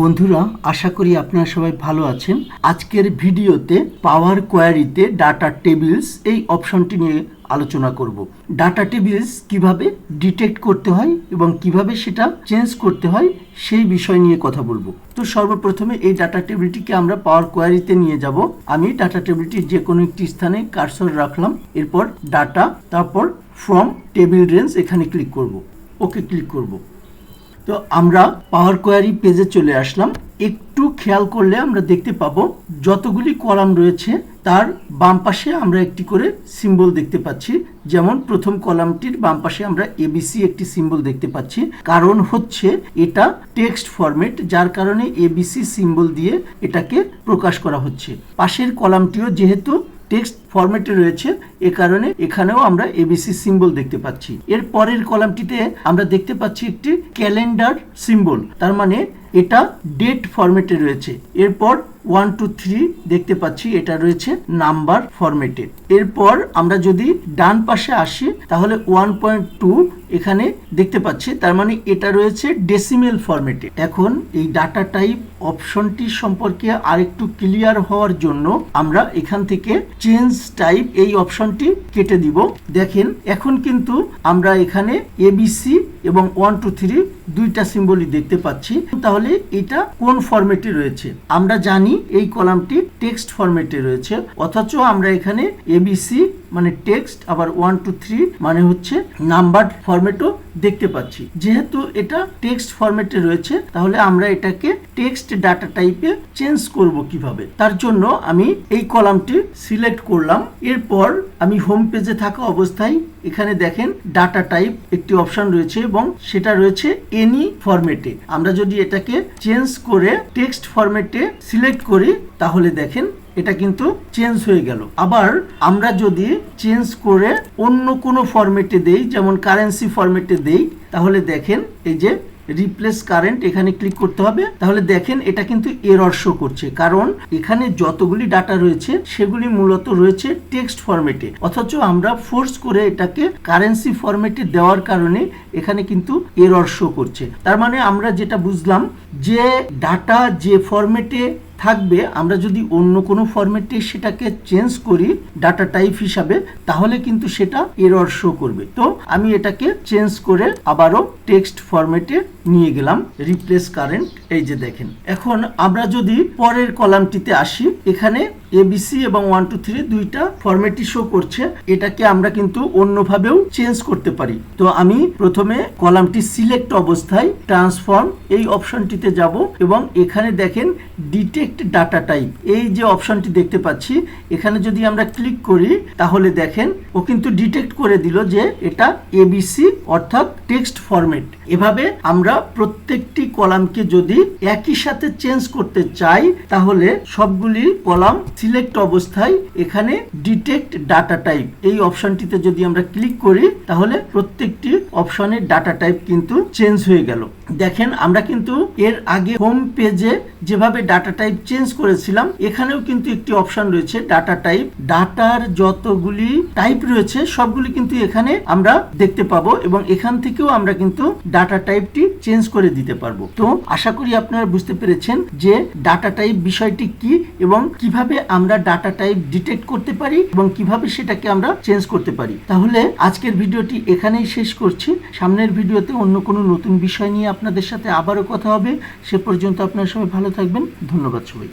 বন্ধুরা, আশা করি আপনারা সবাই ভালো আছেন। আজকের ভিডিওতে পাওয়ার কোয়ারিতে ডাটা টেবিলস এই অপশনটি নিয়ে আলোচনা করব। ডাটা টেবিলস কীভাবে ডিটেক্ট করতে হয় এবং কীভাবে সেটা চেঞ্জ করতে হয়, সেই বিষয় নিয়ে কথা বলব। তো সর্বপ্রথমে এই ডাটা টেবিলটিকে আমরা পাওয়ার কোয়ারিতে নিয়ে যাব। আমি ডাটা টেবিলটির যে কোনো একটি স্থানে কারসর রাখলাম, এরপর ডাটা তারপর ফ্রম টেবিল রেঞ্জ এখানে ক্লিক করব। ওকে ক্লিক করব। তো আমরা পাওয়ার কোয়ারি পেজে চলে আসলাম। একটু খেয়াল করলে আমরা দেখতে পাবো, যতগুলি কলাম রয়েছে, তার বাম পাশে আমরা একটি করে সিম্বল দেখতে পাচ্ছি। যেমন প্রথম কলামটির বাম পাশে আমরা এবিসি একটি সিম্বল দেখতে পাচ্ছি। কারণ হচ্ছে এটা টেক্সট ফরম্যাট যার কারণে এবিসি সিম্বল দিয়ে এটাকে প্রকাশ করা হচ্ছে। পাশের কলামটিও যেহেতু টেক্সট ফরম্যাটে রয়েছে, এ কারণে এখানেও আমরা এবিসি সিম্বল দেখতে পাচ্ছি। এর পরের কলামটিতে আমরা দেখতে পাচ্ছি একটি ক্যালেন্ডার সিম্বল তার মানে এটা ডেট ফরম্যাটে রয়েছে। এরপর ওয়ান টু থ্রি দেখতে পাচ্ছি, এটা রয়েছে নাম্বার ফরম্যাটে। এরপর আমরা যদি ডান পাশে আসি, তাহলে ওয়ান পয়েন্ট টু এখানে দেখতে পাচ্ছি, তার মানে এটা রয়েছে ডেসিমেল ফরম্যাটে এখন এই ডাটা টাইপ অপশনটি সম্পর্কে আরেকটু ক্লিয়ার হওয়ার জন্য আমরা এখান থেকে চেঞ্জ টাইপ এই অপশনটি কেটে দিব। দেখেন, এখন কিন্তু আমরা এখানে এবিসি এবং ওয়ান টু থ্রি দুইটা সিম্বলই দেখতে পাচ্ছি। তাহলে এটা কোন ফরম্যাটে রয়েছে? আমরা জানি এই কলামটি টেক্সট ফরম্যাটে রয়েছে, অথচ আমরা এখানে এবিসি মানে টেক্সট, আবার ওয়ান টু থ্রি মানে হচ্ছে নাম্বার ফরম্যাটও দেখতে পাচ্ছি। যেহেতু এটা টেক্সট ফরম্যাটে রয়েছে, তাহলে আমরা এটাকে টেক্সট ডাটা টাইপে চেঞ্জ করব কীভাবে? তার জন্য আমি এই কলামটি সিলেক্ট করলাম। এরপর আমি হোম পেজে থাকা অবস্থায় এখানে দেখেন ডাটা টাইপ একটি অপশন রয়েছে এবং সেটা রয়েছে এনি ফরম্যাটে আমরা যদি এটাকে চেঞ্জ করে টেক্সট ফরম্যাটে সিলেক্ট করি, তাহলে দেখেন এটা কিন্তু চেঞ্জ হয়ে গেল। আবার আমরা যদি চেঞ্জ করে অন্য কোনো ফরম্যাটে দেই, যেমন কারেন্সি ফরম্যাটে দেই, তাহলে দেখেন এই যে রিপ্লেস কারেন্ট এখানে ক্লিক করতে হবে। তাহলে দেখেন এটা কিন্তু এরর শো করছে। কারণ এখানে যতগুলি ডাটা রয়েছে, সেগুলি মূলত রয়েছে টেক্সট ফরম্যাটে অথচ আমরা ফোর্স করে এটাকে কারেন্সি ফরম্যাটে দেওয়ার কারণে এখানে কিন্তু এরর শো করছে। তার মানে আমরা যেটা বুঝলাম যে ডাটা যে ফরম্যাটে থাকবে, আমরা যদি অন্য কোনো ফরম্যাটে সেটাকে চেঞ্জ করি ডাটা টাইপ হিসাবে, তাহলে কিন্তু সেটা এরর শো করবে। তো আমি এটাকে চেঞ্জ করে আবারও টেক্সট ফরম্যাটে নিয়ে গেলাম রিপ্লেস কারেন্ট এই যে দেখেন। এখন আমরা যদি পরের কলামটিতে আসি, এখানে এবিসি এবং ওয়ান টু থ্রি দুইটা ফরম্যাটই শো করছে। এটাকে আমরা কিন্তু অন্যভাবেও চেঞ্জ করতে পারি। তো আমি প্রথমে কলামটি সিলেক্ট অবস্থায় ট্রান্সফর্ম এই অপশনটিতে যাব এবং এখানে দেখেন ডিটেক্ট ডাটা টাইপ এই যে অপশনটি দেখতে পাচ্ছি, এখানে যদি আমরা ক্লিক করি, তাহলে দেখেন ও কিন্তু ডিটেক্ট করে দিল যে এটা এবিসি অর্থাৎ টেক্সট ফরম্যাট এভাবে আমরা প্রত্যেকটি কলামকে যদি একই সাথে চেঞ্জ করতে চাই, তাহলে সবগুলি কলাম সিলেক্ট অবস্থায় এখানে ডিটেক্ট ডাটা টাইপ এই অপশনটিতে যদি আমরা ক্লিক করি, তাহলে প্রত্যেকটি অপশনের ডাটা টাইপ কিন্তু চেঞ্জ হয়ে গেল। দেখেন, আমরা কিন্তু এর আগে হোম পেজে যেভাবে ডাটা টাইপ চেঞ্জ করেছিলাম, এখানেও কিন্তু একটি অপশন রয়েছে ডাটা টাইপ ডাটার যতগুলি টাইপ রয়েছে, সবগুলি কিন্তু এখানে আমরা দেখতে পাবো এবং এখান থেকেও আমরা কিন্তু ডাটা টাইপটি চেঞ্জ করে দিতে পারব। তো আশা করি আপনারা বুঝতে পেরেছেন যে ডাটা টাইপ বিষয়টি কি এবং কীভাবে আমরা ডাটা টাইপ ডিটেক্ট করতে পারি এবং কীভাবে সেটাকে আমরা চেঞ্জ করতে পারি। তাহলে আজকের ভিডিওটি এখানেই শেষ করছি। সামনের ভিডিওতে অন্য কোনো নতুন বিষয় নিয়ে আপনাদের সাথে আবারও কথা হবে। সে পর্যন্ত আপনার সবাই ভালো থাকবেন। ধন্যবাদ সবাই